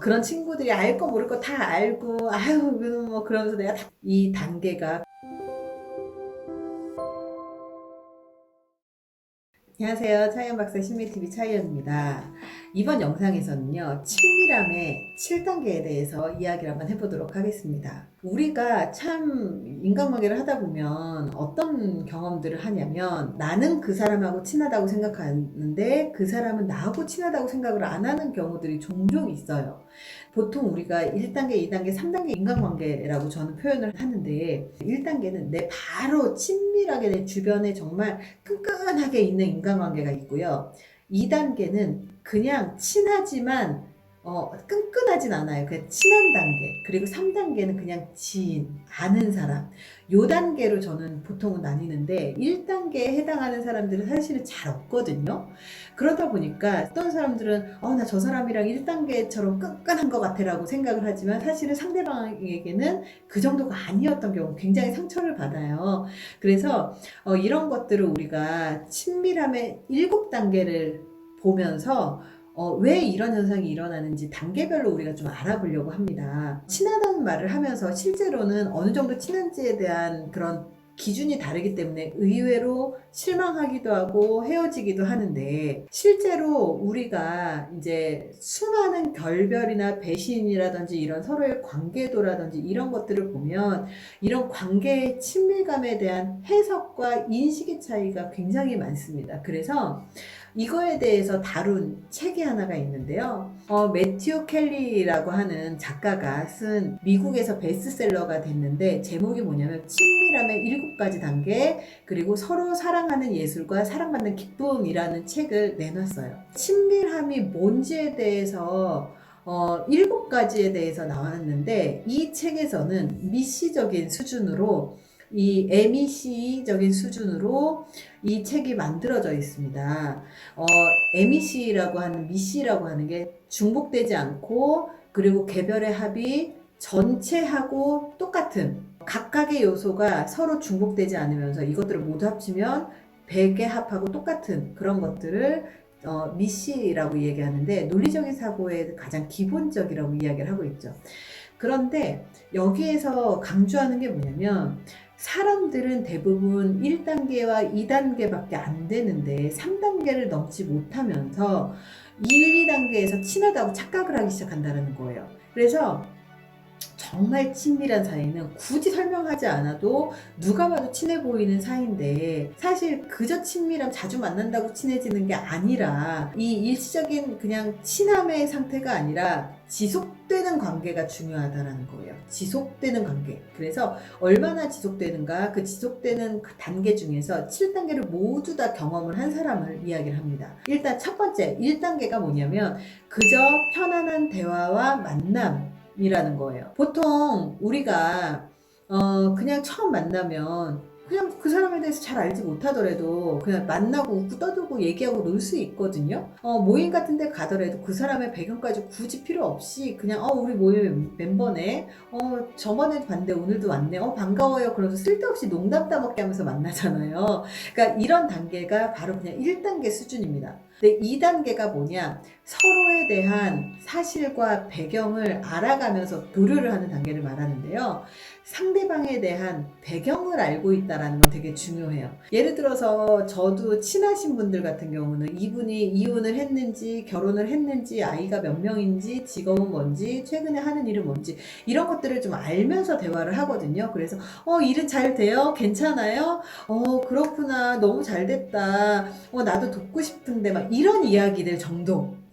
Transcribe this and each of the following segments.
그런 친구들이 알 거 모를 거 다 알고 아유 뭐 그러면서 내가 다- 이 단계가 안녕하세요. 차이언 박사 심리TV 차이언입니다. 이번 영상에서는요, 친밀함의 7단계에 대해서 이야기를 한번 해보도록 하겠습니다. 우리가 참 인간관계를 하다 보면 어떤 경험들을 하냐면 나는 그 사람하고 친하다고 생각하는데 그 사람은 나하고 친하다고 생각을 안 하는 경우들이 종종 있어요. 보통 우리가 1단계, 2단계, 3단계 인간관계라고 저는 표현을 하는데 1단계는 내 바로 친밀하게 내 주변에 정말 끈끈하게 있는 인간관계가 있고요. 2단계는 그냥 친하지만 어, 끈끈하진 않아요. 그냥 친한 단계. 그리고 3단계는 그냥 지인, 아는 사람. 요 단계로 저는 보통은 나뉘는데 1단계에 해당하는 사람들은 사실은 잘 없거든요. 그러다 보니까 어떤 사람들은 어, 나 저 사람이랑 1단계처럼 끈끈한 것 같아라고 생각을 하지만 사실은 상대방에게는 그 정도가 아니었던 경우 굉장히 상처를 받아요. 그래서 어, 이런 것들을 우리가 친밀함의 7단계를 보면서 어, 왜 이런 현상이 일어나는지 단계별로 우리가 좀 알아보려고 합니다. 친하다는 말을 하면서 실제로는 어느 정도 친한지에 대한 그런 기준이 다르기 때문에 의외로 실망하기도 하고 헤어지기도 하는데 실제로 우리가 이제 수많은 결별이나 배신이라든지 이런 서로의 관계도라든지 이런 것들을 보면 이런 관계의 친밀감에 대한 해석과 인식의 차이가 굉장히 많습니다. 그래서 이거에 대해서 다룬 책이 하나가 있는데요. 어, 매튜 켈리라고 하는 작가가 쓴 미국에서 베스트셀러가 됐는데 제목이 뭐냐면 친밀함의 일곱 가지 단계 그리고 서로 사랑하는 예술과 사랑받는 기쁨이라는 책을 내놨어요. 친밀함이 뭔지에 대해서 어, 일곱 가지에 대해서 나왔는데 이 책에서는 미시적인 수준으로 이 MEC적인 수준으로 이 책이 만들어져 있습니다. 어, MEC라고 하는 미씨라고 하는 게 중복되지 않고 그리고 개별의 합이 전체하고 똑같은 각각의 요소가 서로 중복되지 않으면서 이것들을 모두 합치면 100의 합하고 똑같은 그런 것들을 어, 미씨라고 얘기하는데 논리적인 사고의 가장 기본적이라고 이야기를 하고 있죠. 그런데 여기에서 강조하는 게 뭐냐면 사람들은 대부분 1단계와 2단계밖에 안 되는데 3단계를 넘지 못하면서 1, 2단계에서 친하다고 착각을 하기 시작한다는 거예요. 그래서 정말 친밀한 사이는 굳이 설명하지 않아도 누가 봐도 친해 보이는 사이인데 사실 그저 친밀함 자주 만난다고 친해지는 게 아니라 이 일시적인 그냥 친함의 상태가 아니라 지속되는 관계가 중요하다라는 거예요. 지속되는 관계. 그래서 얼마나 지속되는가 그 지속되는 그 단계 중에서 7단계를 모두 다 경험을 한 사람을 이야기를 합니다. 일단 첫 번째 1단계가 뭐냐면 그저 편안한 대화와 만남 이라는 거예요. 보통 우리가 어 그냥 처음 만나면 그냥 그 사람에 대해서 잘 알지 못하더라도 그냥 만나고 웃고 떠들고 얘기하고 놀 수 있거든요. 어 모임 같은 데 가더라도 그 사람의 배경까지 굳이 필요 없이 그냥 어 우리 모임 멤버네. 어 저번에 봤는데 오늘도 왔네. 어 반가워요. 그러면서 쓸데없이 농담 따먹게 하면서 만나잖아요. 그러니까 이런 단계가 바로 그냥 1단계 수준입니다. 근데 2단계가 뭐냐? 서로에 대한 사실과 배경을 알아가면서 교류를 하는 단계를 말하는데요. 상대방에 대한 배경을 알고 있다라는 건 되게 중요해요. 예를 들어서 저도 친하신 분들 같은 경우는 이분이 이혼을 했는지 결혼을 했는지 아이가 몇 명인지 직업은 뭔지 최근에 하는 일은 뭔지 이런 것들을 좀 알면서 대화를 하거든요. 그래서 어 일은 잘 돼요? 괜찮아요? 어 그렇구나 너무 잘 됐다. 어 나도 돕고 싶은데 막 이런 이야기들 정도.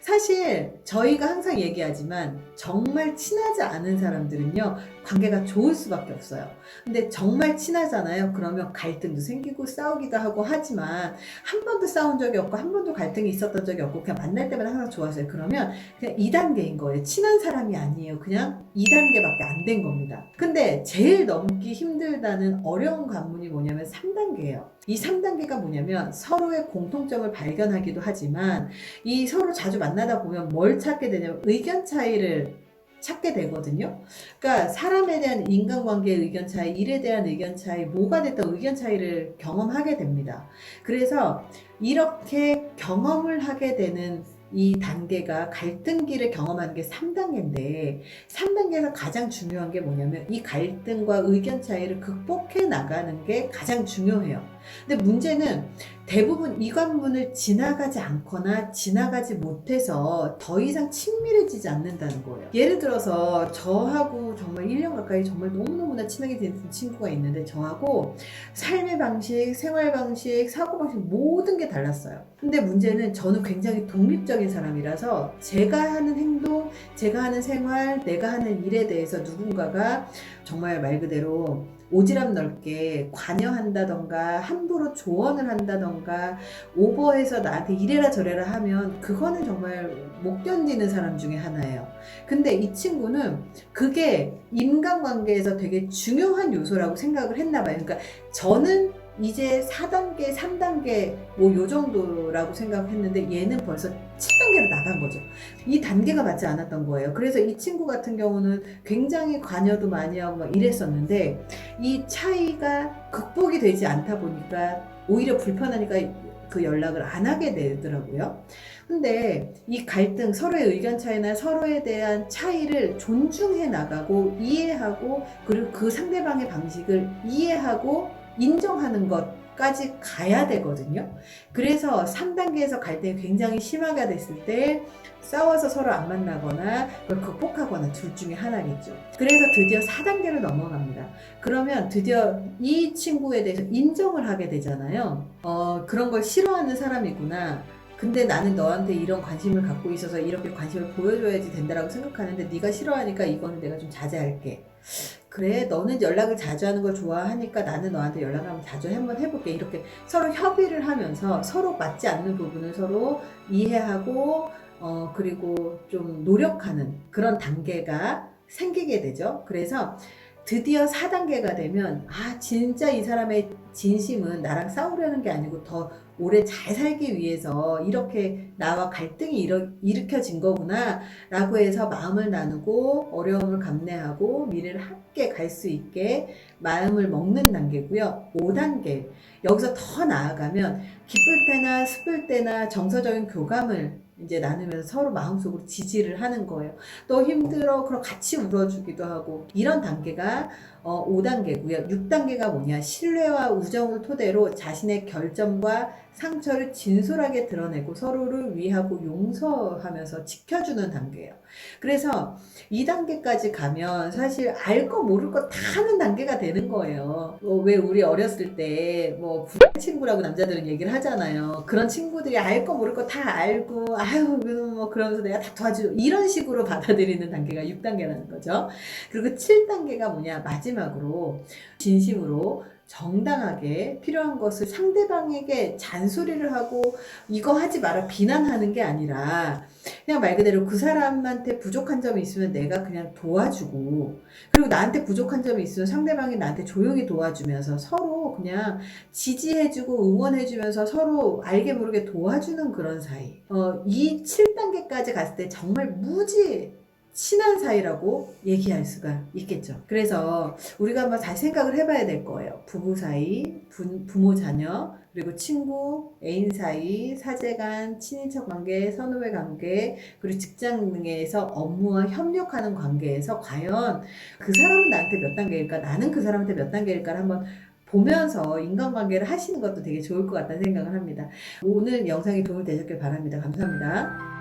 사실 저희가 항상 얘기하지만 정말 친하지 않은 사람들은요 관계가 좋을 수밖에 없어요. 근데 정말 친하잖아요. 그러면 갈등도 생기고 싸우기도 하고 하지만 한 번도 싸운 적이 없고 한 번도 갈등이 있었던 적이 없고 그냥 만날 때마다 항상 좋았어요. 그러면 그냥 2단계인 거예요. 친한 사람이 아니에요. 그냥 2단계밖에 안 된 겁니다. 근데 제일 넘기 힘들다는 어려운 관문이 뭐냐면 3단계예요. 이 3단계가 뭐냐면 서로의 공통점을 발견하기도 하지만 이 서로 자주 만 나다 보면 뭘 찾게 되냐면 의견 차이를 찾게 되거든요. 그러니까 사람에 대한 인간관계의 의견 차이, 일에 대한 의견 차이, 뭐가 됐든 의견 차이를 경험하게 됩니다. 그래서 이렇게 경험을 하게 되는 이 단계가 갈등기를 경험하는 게 3단계인데 3단계에서 가장 중요한 게 뭐냐면 이 갈등과 의견 차이를 극복해 나가는 게 가장 중요해요. 근데 문제는 대부분 이 관문을 지나가지 않거나 지나가지 못해서 더 이상 친밀해지지 않는다는 거예요. 예를 들어서 저하고 정말 1년 가까이 정말 너무너무나 친하게 지낸 친구가 있는데 저하고 삶의 방식, 생활 방식, 사고 방식 모든 게 달랐어요. 근데 문제는 저는 굉장히 독립적인 사람이라서 제가 하는 행동, 제가 하는 생활, 내가 하는 일에 대해서 누군가가 정말 말 그대로 오지랖 넓게 관여한다던가 함부로 조언을 한다던가 오버해서 나한테 이래라 저래라 하면 그거는 정말 못 견디는 사람 중에 하나예요. 근데 이 친구는 그게 인간관계에서 되게 중요한 요소라고 생각을 했나 봐요. 그러니까 저는 이제 4단계, 3단계 뭐 요 정도라고 생각했는데 얘는 벌써 7단계로 나간 거죠. 이 단계가 맞지 않았던 거예요. 그래서 이 친구 같은 경우는 굉장히 관여도 많이 하고 막 이랬었는데 이 차이가 극복이 되지 않다 보니까 오히려 불편하니까 그 연락을 안 하게 되더라고요. 근데 이 갈등, 서로의 의견 차이나 서로에 대한 차이를 존중해 나가고 이해하고 그리고 그 상대방의 방식을 이해하고 인정하는 것까지 가야 되거든요. 그래서 3단계에서 갈등이 굉장히 심하게 됐을 때 싸워서 서로 안 만나거나 그걸 극복하거나 둘 중에 하나겠죠. 그래서 드디어 4단계로 넘어갑니다. 그러면 드디어 이 친구에 대해서 인정을 하게 되잖아요. 어, 그런 걸 싫어하는 사람이구나. 근데 나는 너한테 이런 관심을 갖고 있어서 이렇게 관심을 보여줘야지 된다라고 생각하는데 네가 싫어하니까 이거는 내가 좀 자제할게. 그래, 너는 연락을 자주 하는 걸 좋아하니까 나는 너한테 연락을 한번 자주 한번 해볼게. 이렇게 서로 협의를 하면서 서로 맞지 않는 부분을 서로 이해하고, 어, 그리고 좀 노력하는 그런 단계가 생기게 되죠. 그래서 드디어 4단계가 되면, 아, 진짜 이 사람의 진심은 나랑 싸우려는 게 아니고 더 오래 잘 살기 위해서 이렇게 나와 갈등이 일어, 일으켜진 거구나 라고 해서 마음을 나누고 어려움을 감내하고 미래를 함께 갈 수 있게 마음을 먹는 단계고요. 5단계. 여기서 더 나아가면 기쁠 때나 슬플 때나 정서적인 교감을 이제 나누면서 서로 마음속으로 지지를 하는 거예요. 너 힘들어. 그럼 같이 울어주기도 하고. 이런 단계가 어, 5단계고요. 6단계가 뭐냐. 신뢰와 우정을 토대로 자신의 결점과 상처를 진솔하게 드러내고 서로를 위하고 용서하면서 지켜주는 단계예요. 그래서 2단계까지 가면 사실 알 거 모를 거 다 하는 단계가 되는 거예요. 어, 왜 우리 어렸을 때뭐 친구라고 남자들은 얘기를 하잖아요. 그런 친구들이 알 거 모를 거 다 알고 아유 뭐 그러면서 내가 다 도와줘 이런 식으로 받아들이는 단계가 6단계라는 거죠. 그리고 7단계가 뭐냐 마지막으로 진심으로 정당하게 필요한 것을 상대방에게 잔소리를 하고 이거 하지 마라 비난하는 게 아니라 그냥 말 그대로 그 사람한테 부족한 점이 있으면 내가 그냥 도와주고 그리고 나한테 부족한 점이 있으면 상대방이 나한테 조용히 도와주면서 서로 그냥 지지해주고 응원해주면서 서로 알게 모르게 도와주는 그런 사이. 어, 이 7단계까지 갔을 때 정말 무지 친한 사이라고 얘기할 수가 있겠죠. 그래서 우리가 한번 잘 생각을 해봐야 될 거예요. 부부 사이, 부, 부모 자녀, 그리고 친구, 애인 사이, 사제간, 친인척 관계, 선후배 관계, 그리고 직장 등에서 업무와 협력하는 관계에서 과연 그 사람은 나한테 몇 단계일까, 나는 그 사람한테 몇 단계일까를 한번 보면서 인간관계를 하시는 것도 되게 좋을 것 같다는 생각을 합니다. 오늘 영상이 도움이 되셨길 바랍니다. 감사합니다.